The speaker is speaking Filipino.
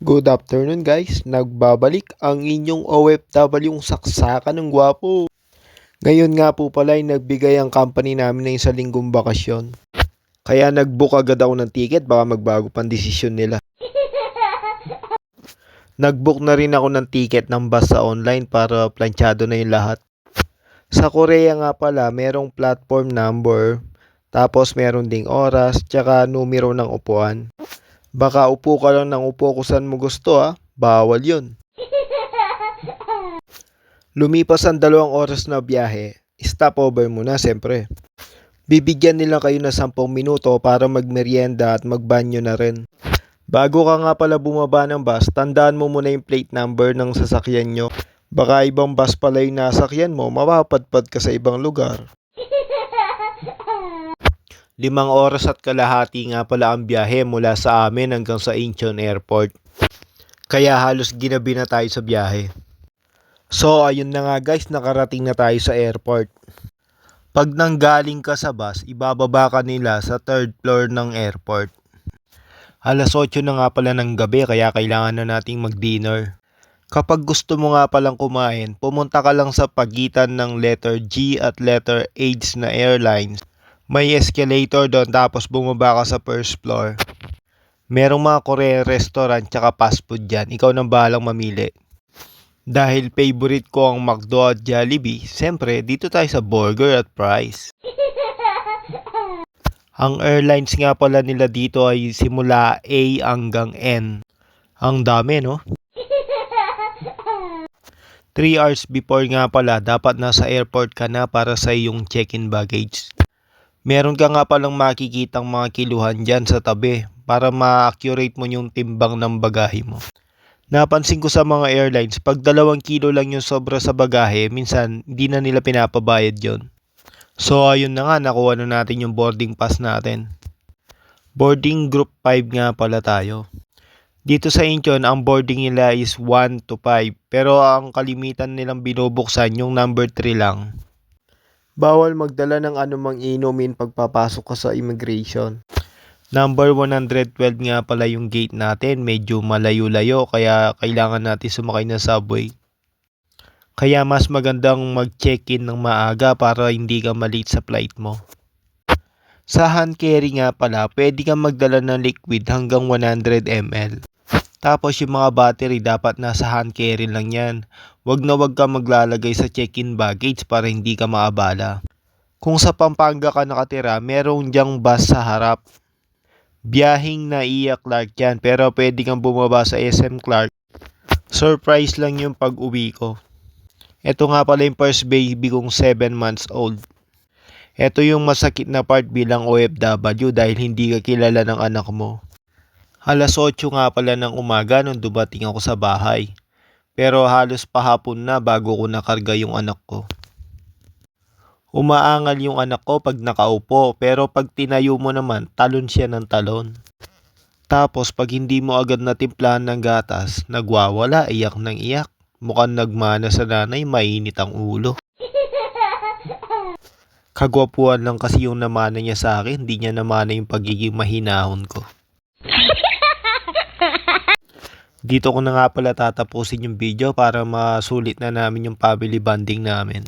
Good afternoon guys, nagbabalik ang inyong OFW saksakan ng gwapo. Ngayon nga po pala ay nagbigay ang company namin ng isang linggong bakasyon. Kaya nag-book agad ako ng ticket baka magbago pang desisyon nila. Nag-book na rin ako ng ticket ng bus sa online para planchado na yung lahat. Sa Korea nga pala, merong platform number, tapos meron ding oras, tsaka numero ng upuan. Baka upo ka lang ng upo kung saan mo gusto ha. Bawal yun. Lumipas ang dalawang oras na biyahe, stopover muna siyempre. Bibigyan nila kayo ng 10 minuto para magmerienda at magbanyo na rin. Bago ka nga pala bumaba ng bus, tandaan mo muna yung plate number ng sasakyan nyo. Baka ibang bus pala yung nasakyan mo, mapapadpad ka sa ibang lugar. Limang oras at kalahati nga pala ang biyahe mula sa amin hanggang sa Incheon Airport. Kaya halos ginabi na tayo sa biyahe. So ayun na nga guys, nakarating na tayo sa airport. Pag nanggaling ka sa bus, ibababa ka nila sa third floor ng airport. Alas 8 na nga pala ng gabi kaya kailangan na nating mag-dinner. Kapag gusto mo nga palang kumain, pumunta ka lang sa pagitan ng letter G at letter H na airlines. May escalator doon tapos bumaba ka sa first floor. Merong mga Korean restaurant tsaka fast food dyan. Ikaw nang bahalang mamili. Dahil favorite ko ang McDo at Jollibee, siyempre dito tayo sa burger at fries. Ang airlines nga pala nila dito ay simula A hanggang N. Ang dami no? 3 hours before nga pala, dapat nasa airport ka na para sa iyong check-in baggage. Meron ka nga palang makikitang mga kiluhan dyan sa tabi para ma-accurate mo yung timbang ng bagahe mo. Napansin ko sa mga airlines, pag dalawang kilo lang yung sobra sa bagahe, minsan hindi na nila pinapabayad yon. So ayun na nga, nakuha na natin yung boarding pass natin. Boarding group 5 nga pala tayo. Dito sa Incheon, ang boarding nila is 1 to 5, pero ang kalimitan nilang binubuksan yung number 3 lang. Bawal magdala ng anumang inumin pagpapasok ka sa immigration. Number 112 nga pala yung gate natin, medyo malayo-layo kaya kailangan natin sumakay ng subway. Kaya mas magandang mag-check-in ng maaga para hindi ka malate sa flight mo. Sa hand carry nga pala, pwede kang magdala ng liquid hanggang 100 ml. Tapos yung mga battery dapat nasa hand carry lang yan. Huwag na huwag ka maglalagay sa check-in baggage para hindi ka maabala. Kung sa Pampanga ka nakatira, merong diyang bus sa harap. Biyahing na Iya Clark yan, pero pwede kang bumaba sa SM Clark. Surprise lang yung pag-uwi ko. Ito nga pala yung first baby kong 7 months old. Ito yung masakit na part bilang OFW dahil hindi ka kilala ng anak mo. Alas 8 nga pala ng umaga nung dumating ako sa bahay. Pero halos pahapon na bago ko nakarga yung anak ko. Umaangal yung anak ko pag nakaupo pero pag tinayo mo naman talon siya ng talon. Tapos pag hindi mo agad natimplahan ng gatas, nagwawala, iyak ng iyak. Mukhang nagmana sa nanay, mainit ang ulo. Kagwapuan lang kasi yung namana niya sa akin, hindi niya namana yung pagiging mahinahon ko. Dito ko na nga pala tatapusin yung video para masulit na namin yung family bonding namin.